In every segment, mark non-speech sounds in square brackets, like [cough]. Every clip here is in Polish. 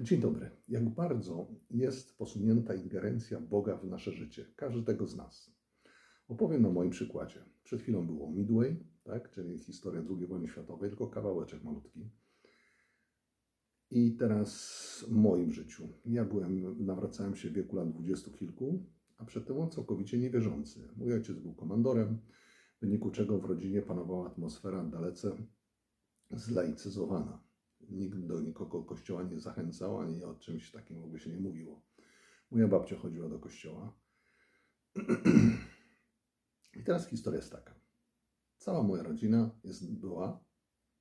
Dzień dobry. Jak bardzo jest posunięta ingerencja Boga w nasze życie, każdego z nas. Opowiem na moim przykładzie. Przed chwilą było Midway, tak, czyli historia II wojny światowej, tylko kawałeczek malutki. I teraz w moim życiu. Ja byłem, nawracałem się w wieku lat dwudziestu kilku, a przedtem całkowicie niewierzący. Mój ojciec był komandorem, w wyniku czego w rodzinie panowała atmosfera dalece zlaicyzowana. Nikt do nikogo kościoła nie zachęcał, ani o czymś takim w ogóle się nie mówiło. Moja babcia chodziła do kościoła. [clears throat] I teraz historia jest taka. Cała moja rodzina jest, była,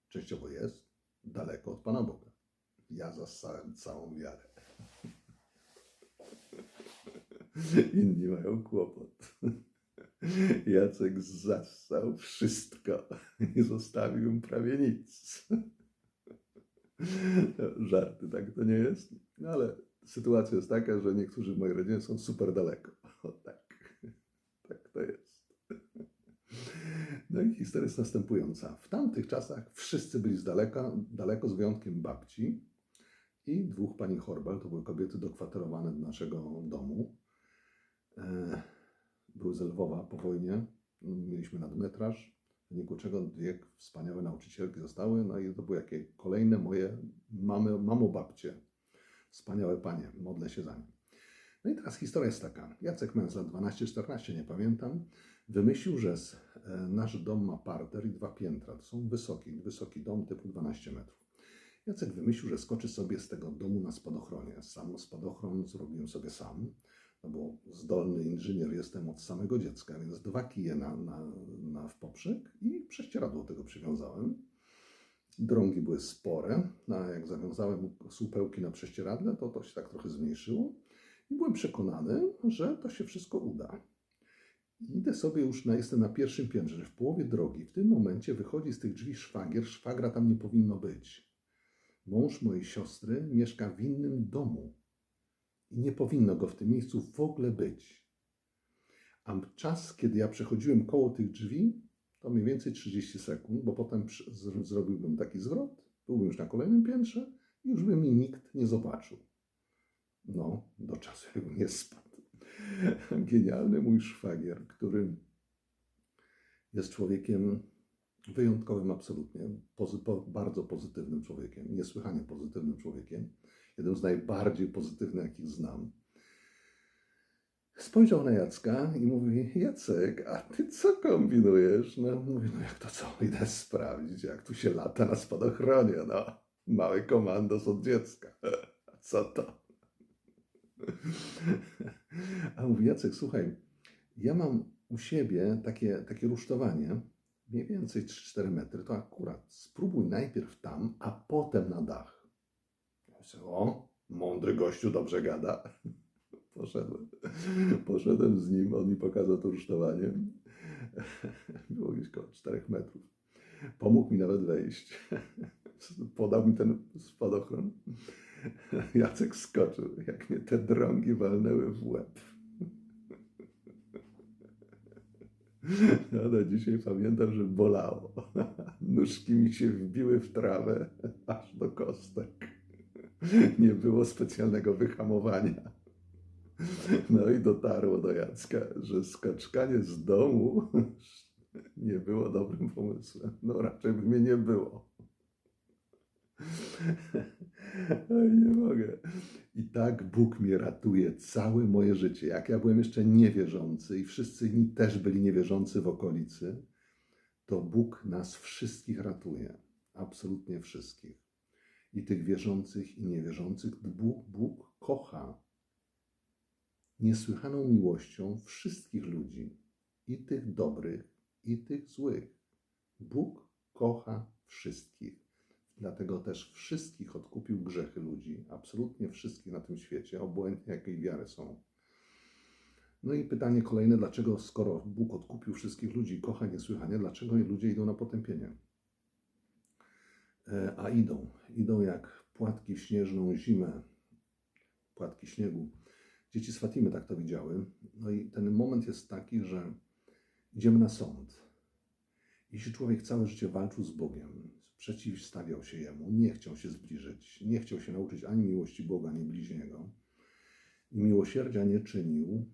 częściowo jest, daleko od Pana Boga. Ja zassałem całą wiarę. [laughs] Inni mają kłopot. Jacek zassał wszystko. Nie zostawił prawie nic. Żarty, tak to nie jest. No ale sytuacja jest taka, że niektórzy w mojej rodzinie są super daleko. [laughs] O tak. Tak to jest. No i historia jest następująca. W tamtych czasach wszyscy byli z daleka, daleko z wyjątkiem babci i dwóch pani Horbal. To były kobiety dokwaterowane do naszego domu. E, Były z Lwowa po wojnie. Mieliśmy nadmetraż w wyniku czego dwie wspaniałe nauczycielki zostały, no i to były jakie kolejne moje mamy, mamo babcie. Wspaniałe panie, modlę się za nie. No i teraz historia jest taka. Jacek mając lat 12-14, nie pamiętam, wymyślił, że e, nasz dom ma parter i dwa piętra. To są wysoki, wysoki dom typu 12 metrów. Jacek wymyślił, że skoczy sobie z tego domu na spadochronie. Sam spadochron zrobiłem sobie sam, no bo zdolny inżynier jestem od samego dziecka, więc dwa kije na, na, na w poprzek i prześcieradło tego przywiązałem. Drągi były spore, a jak zawiązałem słupełki na prześcieradle, to to się tak trochę zmniejszyło i byłem przekonany, że to się wszystko uda. Idę sobie już, na, jestem na pierwszym piętrze, w połowie drogi, w tym momencie wychodzi z tych drzwi szwagier, szwagra tam nie powinno być. Mąż mojej siostry mieszka w innym domu i nie powinno go w tym miejscu w ogóle być. A czas, kiedy ja przechodziłem koło tych drzwi, to mniej więcej 30 sekund, bo potem zrobiłbym taki zwrot, byłbym już na kolejnym piętrze i już by mi nikt nie zobaczył. No, do czasu jakbym nie spadł. [laughs] Genialny mój szwagier, który jest człowiekiem wyjątkowym absolutnie, pozy- po, bardzo pozytywnym człowiekiem, niesłychanie pozytywnym człowiekiem, jeden z najbardziej pozytywnych, jakich znam. Spojrzał na Jacka i mówi, Jacek, a ty co kombinujesz? No, mówię, no jak to co, idę sprawdzić, jak tu się lata na spadochronie, no. Mały komandos od dziecka. [laughs] Co to? [laughs] A mówi, Jacek, słuchaj, ja mam u siebie takie, takie rusztowanie, mniej więcej 3-4 metry, to akurat spróbuj najpierw tam, a potem na dach. Myślę, o, mądry gościu, dobrze gada. [laughs] Poszedłem. Poszedłem z nim, on mi pokazał to rusztowanie. [laughs] Było gdzieś około 4 metrów. Pomógł mi nawet wejść. [laughs] Podał mi ten spadochron. Jacek skoczył, jak mnie te drągi walnęły w łeb. No do dzisiaj pamiętam, że bolało. Nóżki mi się wbiły w trawę aż do kostek. [laughs] Nie było specjalnego wyhamowania. No i dotarło do Jacka, że skoczkanie z domu [laughs] nie było dobrym pomysłem. No raczej by mnie nie było. [laughs] Oj, nie mogę. I tak Bóg mnie ratuje całe moje życie. Jak ja byłem jeszcze niewierzący i wszyscy inni też byli niewierzący w okolicy, to Bóg nas wszystkich ratuje. Absolutnie wszystkich. I tych wierzących i niewierzących. Bóg, Bóg kocha niesłychaną miłością wszystkich ludzi, i tych dobrych, i tych złych. Bóg kocha wszystkich. Dlatego też wszystkich odkupił grzechy ludzi, absolutnie wszystkich na tym świecie, obojętnie jakiej wiary są. No i pytanie kolejne, dlaczego skoro Bóg odkupił wszystkich ludzi i kocha niesłychanie, dlaczego ludzie idą na potępienie? E, A idą, idą jak płatki w śnieżną zimę, płatki śniegu. Dzieci z Fatimy tak to widziały. No i ten moment jest taki, że idziemy na sąd. Jeśli człowiek całe życie walczył z Bogiem, przeciwstawiał się Jemu, nie chciał się zbliżyć, nie chciał się nauczyć ani miłości Boga, ani bliźniego i miłosierdzia nie czynił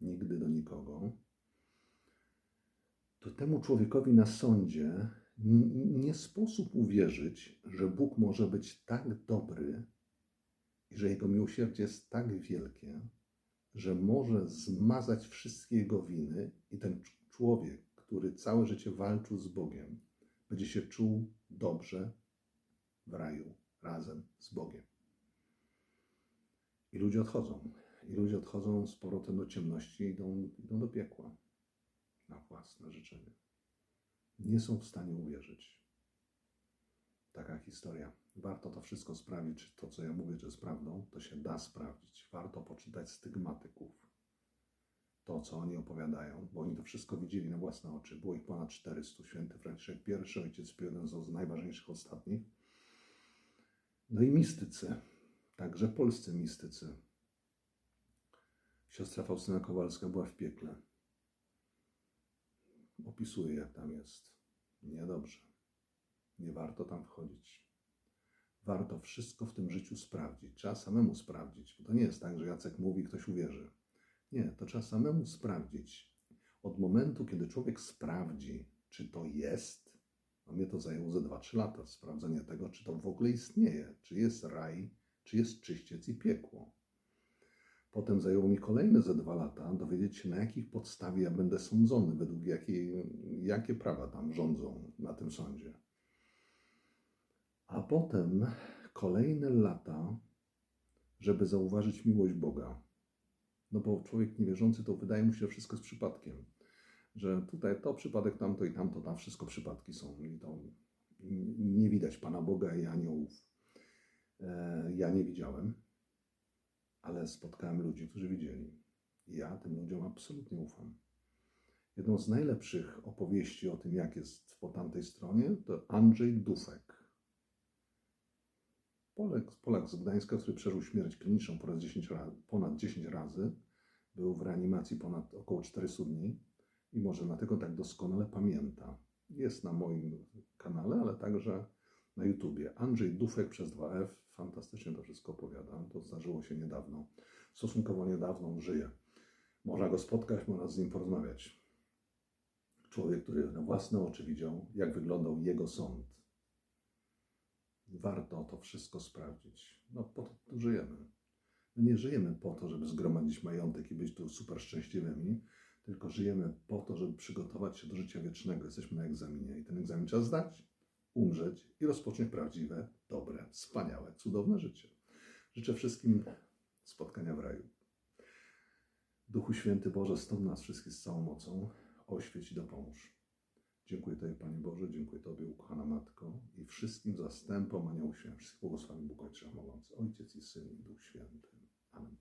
nigdy do nikogo, to temu człowiekowi na sądzie nie sposób uwierzyć, że Bóg może być tak dobry i że Jego miłosierdzie jest tak wielkie, że może zmazać wszystkie jego winy i ten cz- człowiek, który całe życie walczył z Bogiem, będzie się czuł dobrze w raju razem z Bogiem. I ludzie odchodzą. I ludzie odchodzą z powrotem do ciemności i idą, idą do piekła na własne życzenie. Nie są w stanie uwierzyć. Taka historia. Warto to wszystko sprawdzić, czy to, co ja mówię, czy jest prawdą, to się da sprawdzić. Warto poczytać stygmatyków. To, co oni opowiadają, bo oni to wszystko widzieli na własne oczy. Było ich ponad 400. Święty Franciszek I, ojciec Pio, jeden z najważniejszych ostatnich. No i mistycy, także polscy mistycy. Siostra Faustyna Kowalska była w piekle. Opisuje, jak tam jest. Niedobrze. Nie warto tam wchodzić. Warto wszystko w tym życiu sprawdzić. Trzeba samemu sprawdzić, bo to nie jest tak, że Jacek mówi, ktoś uwierzy. Nie, to trzeba samemu sprawdzić. Od momentu, kiedy człowiek sprawdzi, czy to jest, no mnie to zajęło ze 2-3 lata, sprawdzenie tego, czy to w ogóle istnieje, czy jest raj, czy jest czyściec i piekło. Potem zajęło mi kolejne ze dwa lata dowiedzieć się, na jakich podstawie ja będę sądzony, według jakiej, jakie prawa tam rządzą na tym sądzie. A potem kolejne lata, żeby zauważyć miłość Boga. No bo człowiek niewierzący to wydaje mu się, że wszystko jest przypadkiem. Że tutaj to przypadek, tamto i tamto, tam wszystko przypadki są. I to nie widać Pana Boga i aniołów. E, Ja nie widziałem, ale spotkałem ludzi, którzy widzieli. I ja tym ludziom absolutnie ufam. Jedną z najlepszych opowieści o tym, jak jest po tamtej stronie, to Andrzej Dufek. Polak, Polak z Gdańska, który przeżył śmierć kliniczną po raz 10 razy, ponad 10 razy. Był w reanimacji ponad około 400 dni i może dlatego tak doskonale pamięta. Jest na moim kanale, ale także na YouTubie. Andrzej Dufek przez 2F. Fantastycznie to wszystko opowiada. To zdarzyło się niedawno. Stosunkowo niedawno on żyje. Można go spotkać, można z nim porozmawiać. Człowiek, który na własne oczy widział, jak wyglądał jego sąd. Warto to wszystko sprawdzić. No po to tu żyjemy. My nie żyjemy po to, żeby zgromadzić majątek i być tu super szczęśliwymi, tylko żyjemy po to, żeby przygotować się do życia wiecznego. Jesteśmy na egzaminie i ten egzamin trzeba zdać, umrzeć i rozpocząć prawdziwe, dobre, wspaniałe, cudowne życie. Życzę wszystkim spotkania w raju. Duchu Święty Boże, stąd nas wszystkich z całą mocą, oświeć i dopomóż. Dziękuję Tobie, Panie Boże, dziękuję Tobie, ukochana Matko, i wszystkim zastępom anioł świętych. Błogosławi Bóg Ojcze Ojciec i Syn i Duch Święty. Amen.